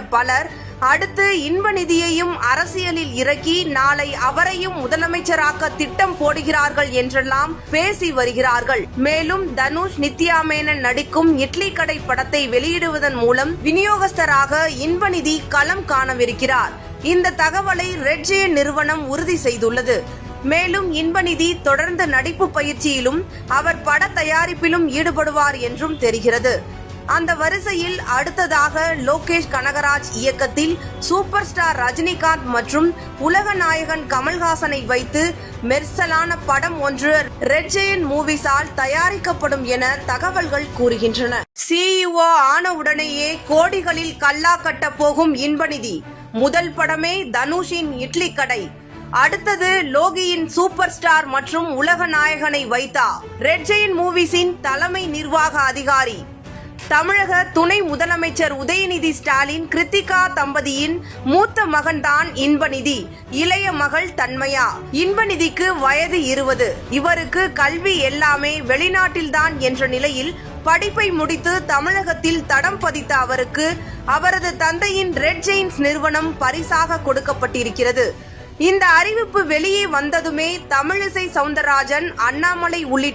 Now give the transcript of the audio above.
பலர் அடுத்து இன்ப நிதியையும் அரசியலில் இறக்கி நாளை அவரையும் முதலமைச்சராக்க திட்டம் போடுகிறார்கள் என்றெல்லாம் பேசி வருகிறார்கள். மேலும் தனுஷ் நித்யா மேனன் நடிக்கும் இட்லி கடை படத்தை வெளியிடுவதன் மூலம் விநியோகஸ்தராக இன்பநிதி களம் காணவிருக்கிறார். இந்த தகவலை ரெட்ஜே நிறுவனம் உறுதி செய்துள்ளது. மேலும் இன்பநிதி தொடர்ந்து நடிப்பு பயிற்சியிலும் அவர் பட தயாரிப்பிலும் ஈடுபடுவார் என்றும் தெரிகிறது. அந்த வரிசையில் அடுத்ததாக லோகேஷ் கனகராஜ் இயக்கத்தில் சூப்பர் ஸ்டார் ரஜினிகாந்த் மற்றும் உலக நாயகன் கமல்ஹாசனை வைத்து மெர்சலான படம் ஒன்று ரெட்ஜெயின் மூவிஸால் தயாரிக்கப்படும் என தகவல்கள் கூறுகின்றன. சிஇஓ ஆனவுடனேயே கோடிகளில் கல்லா கட்ட போகும் இன்பநிதி. முதல் படமே தனுஷின் இட்லி கடை. அடுத்தது லோகியின் சூப்பர் ஸ்டார் மற்றும் உலக நாயகனை வைத்தா. ரெட் ஜெயின் மூவிஸின் தலைமை நிர்வாக அதிகாரி. தமிழக துணை முதலமைச்சர் உதயநிதி ஸ்டாலின் கிருத்திகா தம்பதியின் மூத்த மகன்தான் இன்பநிதி இளைய மகள் தன்மையா? இன்பநிதிக்கு வயது இருபது. இவருக்கு கல்வி எல்லாமே வெளிநாட்டில்தான் என்ற நிலையில் படிப்பை முடித்து தமிழகத்தில் தடம் பதித்த அவருக்கு அவரது தந்தையின் ரெட் ஜெயின்ஸ் நிறுவனம் பரிசாக கொடுக்கப்பட்டிருக்கிறது. இந்த அறிவிப்பு வெளியே வந்ததுமே தமிழிசை சவுந்தரராஜன் அண்ணாமலை உள்ளிட்ட